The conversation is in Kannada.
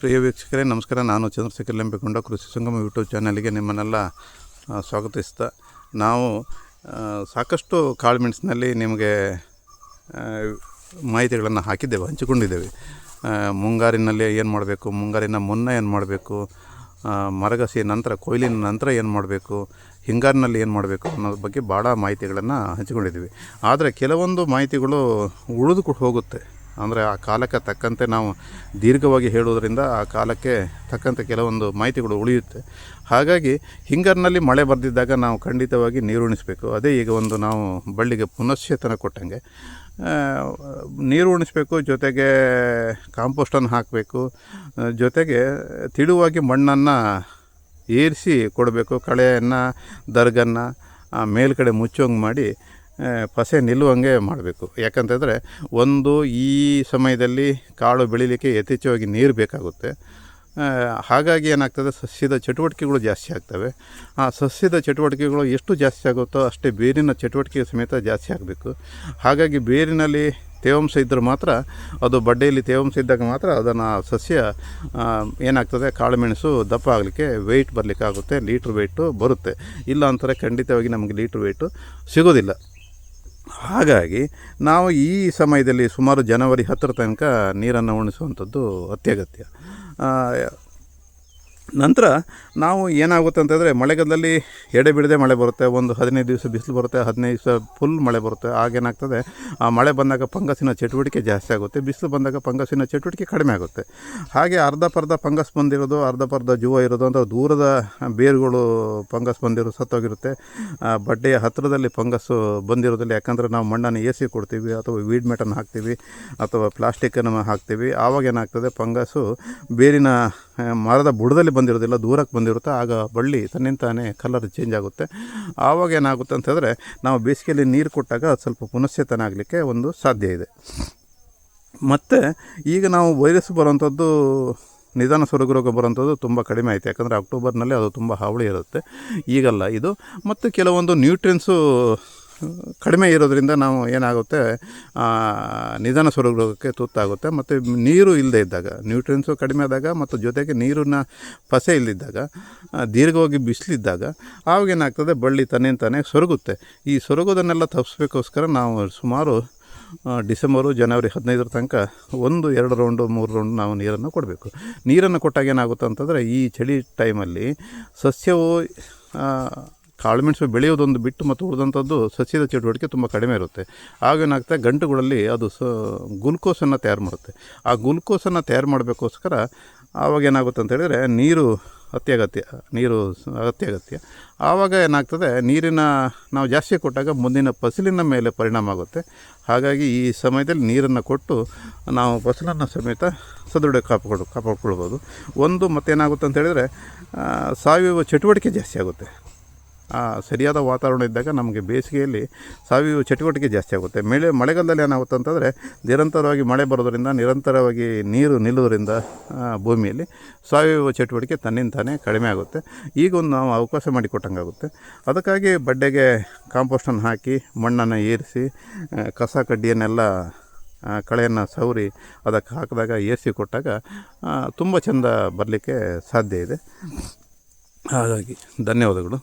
ಪ್ರಿಯ ವೀಕ್ಷಕರೇ, ನಮಸ್ಕಾರ. ನಾನು ಚಂದ್ರಶೇಖರ್ ಲಂಬಿಕೊಂಡ, ಕೃಷಿ ಸಂಗಮ ಯೂಟ್ಯೂಬ್ ಚಾನಲ್ಗೆ ನಿಮ್ಮನ್ನೆಲ್ಲ ಸ್ವಾಗತಿಸ್ತಾ. ನಾವು ಸಾಕಷ್ಟು ಕಾಳು ಮೆಣಸಿನಲ್ಲಿ ನಿಮಗೆ ಮಾಹಿತಿಗಳನ್ನು ಹಾಕಿದ್ದೇವೆ, ಹಂಚಿಕೊಂಡಿದ್ದೇವೆ. ಮುಂಗಾರಿನಲ್ಲಿ ಏನು ಮಾಡಬೇಕು, ಮುಂಗಾರಿನ ಮುನ್ನ ಏನು ಮಾಡಬೇಕು ಮರಗಸಿ ನಂತರ, ಕೊಯ್ಲಿನ ನಂತರ ಏನು ಮಾಡಬೇಕು, ಹಿಂಗಾರಿನಲ್ಲಿ ಏನು ಮಾಡಬೇಕು ಅನ್ನೋದ್ರ ಬಗ್ಗೆ ಭಾಳ ಮಾಹಿತಿಗಳನ್ನು ಹಂಚಿಕೊಂಡಿದ್ದೀವಿ. ಆದರೆ ಕೆಲವೊಂದು ಮಾಹಿತಿಗಳು ಉಳಿದುಕೊಂಡು ಹೋಗುತ್ತೆ. ಅಂದರೆ ಆ ಕಾಲಕ್ಕೆ ತಕ್ಕಂತೆ ನಾವು ದೀರ್ಘವಾಗಿ ಹೇಳುವುದರಿಂದ ಆ ಕಾಲಕ್ಕೆ ತಕ್ಕಂತೆ ಕೆಲವೊಂದು ಮಾಹಿತಿಗಳು ಉಳಿಯುತ್ತೆ. ಹಾಗಾಗಿ ಹಿಂಗರ್ನಲ್ಲಿ ಮಳೆ ಬರೆದಿದ್ದಾಗ ನಾವು ಖಂಡಿತವಾಗಿ ನೀರುಣಿಸಬೇಕು ಅದೇ ಈಗ ಒಂದು ನಾವು ಬಳ್ಳಿಗೆ ಪುನಶ್ಚೇತನ ಕೊಟ್ಟಂಗೆ. ನೀರು ಉಣಿಸ್ಬೇಕು, ಜೊತೆಗೆ ಕಾಂಪೋಸ್ಟನ್ನು ಹಾಕಬೇಕು ಜೊತೆಗೆ ತಿಳುವಾಗಿ ಮಣ್ಣನ್ನು ಏರಿಸಿ ಕೊಡಬೇಕು, ಕಳೆಯನ್ನು, ದರ್ಗನ್ನು ಮೇಲ್ಗಡೆ ಮುಚ್ಚೋಂಗೆ ಮಾಡಿ ಪಸೆ ನಿಲ್ಲುವಂಗೆ ಮಾಡಬೇಕು. ಯಾಕಂತಂದರೆ ಒಂದು ಈ ಸಮಯದಲ್ಲಿ ಕಾಳು ಬೆಳೀಲಿಕ್ಕೆ ಯಥೇಚ್ಛವಾಗಿ ನೀರು ಬೇಕಾಗುತ್ತೆ. ಹಾಗಾಗಿ ಏನಾಗ್ತದೆ, ಸಸ್ಯದ ಚಟುವಟಿಕೆಗಳು ಜಾಸ್ತಿ ಆಗ್ತವೆ. ಆ ಸಸ್ಯದ ಚಟುವಟಿಕೆಗಳು ಎಷ್ಟು ಜಾಸ್ತಿ ಆಗುತ್ತೋ ಅಷ್ಟೇ ಬೇರಿನ ಚಟುವಟಿಕೆ ಸಮೇತ ಜಾಸ್ತಿ ಆಗಬೇಕು. ಹಾಗಾಗಿ ಬೇರಿನಲ್ಲಿ ತೇವಾಂಶ ಇದ್ದರೆ ಮಾತ್ರ, ಅದು ಬಡ್ಡೆಯಲ್ಲಿ ತೇವಾಂಶ ಇದ್ದಾಗ ಮಾತ್ರ ಅದನ್ನು ಸಸ್ಯ ಏನಾಗ್ತದೆ ಕಾಳುಮೆಣಸು ದಪ್ಪ ಆಗಲಿಕ್ಕೆ ವೆಯ್ಟ್ ಬರಲಿಕ್ಕೆ ಆಗುತ್ತೆ ಲೀಟ್ರ್ ವೆಯ್ಟು ಬರುತ್ತೆ. ಇಲ್ಲ ಅಂತಾರೆ ಖಂಡಿತವಾಗಿ ನಮಗೆ ಲೀಟ್ರ್ ವೆಯ್ಟು ಸಿಗೋದಿಲ್ಲ. ಹಾಗಾಗಿ ನಾವು ಈ ಸಮಯದಲ್ಲಿ ಸುಮಾರು ಜನವರಿ ಹತ್ತರ ತನಕ ನೀರನ್ನು ಉಣಿಸುವಂಥದ್ದು ಅತ್ಯಗತ್ಯ. ನಂತರ ನಾವು ಏನಾಗುತ್ತೆ ಅಂತಂದರೆ ಮಳೆಗಾಲದಲ್ಲಿ ಎಡೆ ಬಿಡದೆ ಮಳೆ ಬರುತ್ತೆ, ಒಂದು ಹದಿನೈದು ದಿವಸ ಬಿಸಿಲು ಬರುತ್ತೆ, ಹದಿನೈದು ದಿವಸ ಫುಲ್ ಮಳೆ ಬರುತ್ತೆ. ಆಗೇನಾಗ್ತದೆ ಆ ಮಳೆ ಬಂದಾಗ ಫಂಗಸಿನ ಚಟುವಟಿಕೆ ಜಾಸ್ತಿ ಆಗುತ್ತೆ, ಬಿಸಿಲು ಬಂದಾಗ ಫಂಗಸಿನ ಚಟುವಟಿಕೆ ಕಡಿಮೆ ಆಗುತ್ತೆ. ಹಾಗೆ ಅರ್ಧ ಪರ್ಧ ಫಂಗಸ್ ಬಂದಿರೋದು, ಅರ್ಧ ಪರ್ಧ ಜೂವ ಇರೋದು ಅಂತ ದೂರದ ಬೇರುಗಳು ಫಂಗಸ್ ಬಂದಿರೋ ಸತ್ತೋಗಿರುತ್ತೆ. ಬಡ್ಡೆಯ ಹತ್ತಿರದಲ್ಲಿ ಫಂಗಸ್ಸು ಬಂದಿರೋದಿಲ್ಲ, ಯಾಕಂದರೆ ನಾವು ಮಣ್ಣನ್ನು ಎಸಿ ಕೊಡ್ತೀವಿ, ಅಥವಾ ವೀಡ್ ಮೆಟನ್ನು ಹಾಕ್ತೀವಿ, ಅಥವಾ ಪ್ಲಾಸ್ಟಿಕ್ಕನ್ನು ಹಾಕ್ತೀವಿ. ಆವಾಗ ಏನಾಗ್ತದೆ, ಫಂಗಸ್ಸು ಬೇರಿನ ಮರದ ಬುಡದಲ್ಲಿ ಬಂದಿರೋದಿಲ್ಲ, ದೂರಕ್ಕೆ ಬಂದಿರುತ್ತೆ, ಆಗ ಬಳ್ಳಿ ತನ್ನಿಂತಾನೇ ಕಲರ್ ಚೇಂಜ್ ಆಗುತ್ತೆ. ಆವಾಗ ಏನಾಗುತ್ತೆ ಅಂತಂದರೆ, ನಾವು ಬೇಸಿಗೆಯಲ್ಲಿ ನೀರು ಕೊಟ್ಟಾಗ ಅದು ಸ್ವಲ್ಪ ಪುನಶ್ಚೇತನ ಆಗಲಿಕ್ಕೆ ಒಂದು ಸಾಧ್ಯ ಇದೆ. ಮತ್ತು, ಈಗ ನಾವು ವೈರಸ್ ಬರುವಂಥದ್ದು ನಿಧಾನ ಸ್ವರ್ಗ ರೋಗ ಬರುವಂಥದ್ದು ತುಂಬ ಕಡಿಮೆ ಆಯಿತು ಯಾಕಂದರೆ ಅಕ್ಟೋಬರ್ನಲ್ಲಿ ಅದು ತುಂಬ ಹಾವಳಿ ಇರುತ್ತೆ. ಈಗಲ್ಲ ಇದು. ಮತ್ತು ಕೆಲವೊಂದು ನ್ಯೂಟ್ರಿಯನ್ಸು ಕಡಿಮೆ ಇರೋದರಿಂದ ನಾವು ಏನಾಗುತ್ತೆ ನಿಧಾನ ಸ್ವರೂಪಕ್ಕೆ ತುತ್ತಾಗುತ್ತೆ. ಮತ್ತು ನೀರು ಇಲ್ಲದೆ ಇದ್ದಾಗ ನ್ಯೂಟ್ರಿಯನ್ಸು ಕಡಿಮೆ ಆದಾಗ ಮತ್ತು ಜೊತೆಗೆ ನೀರಿನ ಪಸೆ ಇಲ್ಲದಿದ್ದಾಗ ದೀರ್ಘವಾಗಿ ಬಿಸಿಲಿದ್ದಾಗ ಆವಾಗೇನಾಗ್ತದೆ ಬಳ್ಳಿ ತನ್ನಿಂತಾನೆ ಸೊರಗುತ್ತೆ. ಈ ಸೊರಗೋದನ್ನೆಲ್ಲ ತಪ್ಪಿಸ್ಬೇಕೋಸ್ಕರ ನಾವು ಸುಮಾರು ಡಿಸೆಂಬರು, ಜನವರಿ ಹದಿನೈದರ ತನಕ ಒಂದು, ಎರಡು ರೌಂಡು, ಮೂರು ರೌಂಡ್ ನಾವು ನೀರನ್ನು ಕೊಡಬೇಕು. ನೀರನ್ನು ಕೊಟ್ಟಾಗ ಏನಾಗುತ್ತೆ ಅಂತಂದರೆ, ಈ ಚಳಿ ಟೈಮಲ್ಲಿ ಸಸ್ಯವು ಆ, ಕಾಳುಮೆಣಸು ಬೆಳೆಯೋದೊಂದು ಬಿಟ್ಟು ಮತ್ತು ಉಳಿದಂಥದ್ದು ಸಸ್ಯದ ಚಟುವಟಿಕೆ ತುಂಬ ಕಡಿಮೆ ಇರುತ್ತೆ. ಆಗ ಏನಾಗುತ್ತೆ? ಗಂಟುಗಳಲ್ಲಿ ಅದು ಸ ಗ್ಲುಕೋಸನ್ನು ತಯಾರು ಮಾಡುತ್ತೆ. ಆ ಗ್ಲುಕೋಸನ್ನು ತಯಾರು ಮಾಡಬೇಕೋಸ್ಕರ ಆವಾಗ ಏನಾಗುತ್ತೆ ಅಂತ ಹೇಳಿದರೆ ನೀರು ಅತ್ಯಗತ್ಯ ನೀರು ಅತ್ಯಗತ್ಯ. ಆವಾಗ ಏನಾಗ್ತದೆ? ನೀರಿನ ನಾವು ಜಾಸ್ತಿ ಕೊಟ್ಟಾಗ ಮುಂದಿನ ಫಸಲಿನ ಮೇಲೆ ಪರಿಣಾಮ ಆಗುತ್ತೆ. ಹಾಗಾಗಿ ಈ ಸಮಯದಲ್ಲಿ ನೀರನ್ನು ಕೊಟ್ಟು ನಾವು ಫಸಲನ್ನು ಸಮೇತ ಸದೃಢ ಕಾಪಾಡು ಕಾಪಾಡ್ಕೊಳ್ಬೋದು. ಒಂದು ಮತ್ತೇನಾಗುತ್ತೆ ಅಂತ ಹೇಳಿದರೆ ಸಾವಯವ ಚಟುವಟಿಕೆ ಜಾಸ್ತಿ ಆಗುತ್ತೆ. ಸರಿಯಾದ ವಾತಾವರಣ ಇದ್ದಾಗ ನಮಗೆ ಬೇಸಿಗೆಯಲ್ಲಿ ಸಾವಯವ ಚಟುವಟಿಕೆ ಜಾಸ್ತಿ ಆಗುತ್ತೆ. ಮಳೆ ಮಳೆಗಾಲದಲ್ಲಿ ಏನಾಗುತ್ತೆ ಅಂತಂದರೆ ನಿರಂತರವಾಗಿ ಮಳೆ ಬರೋದರಿಂದ, ನಿರಂತರವಾಗಿ ನೀರು ನಿಲ್ಲೋದ್ರಿಂದ ಭೂಮಿಯಲ್ಲಿ ಸಾವಯವ ಚಟುವಟಿಕೆ ತನ್ನಿಂತಾನೇ ಕಡಿಮೆ ಆಗುತ್ತೆ. ಈಗ ಒಂದು ನಾವು ಅವಕಾಶ ಮಾಡಿಕೊಟ್ಟಂಗಾಗುತ್ತೆ. ಅದಕ್ಕಾಗಿ ಬಡ್ಡೆಗೆ ಕಾಂಪೋಸ್ಟನ್ನು ಹಾಕಿ, ಮಣ್ಣನ್ನು ಏರಿಸಿ ಕಸ ಕಡ್ಡಿಯನ್ನೆಲ್ಲ ಕಳೆಯನ್ನು ಸವರಿ ಅದಕ್ಕೆ ಹಾಕಿದಾಗ, ಏರಿಸಿ ಕೊಟ್ಟಾಗ ತುಂಬ ಚೆಂದ ಬರಲಿಕ್ಕೆ ಸಾಧ್ಯ ಇದೆ. ಹಾಗಾಗಿ ಧನ್ಯವಾದಗಳು.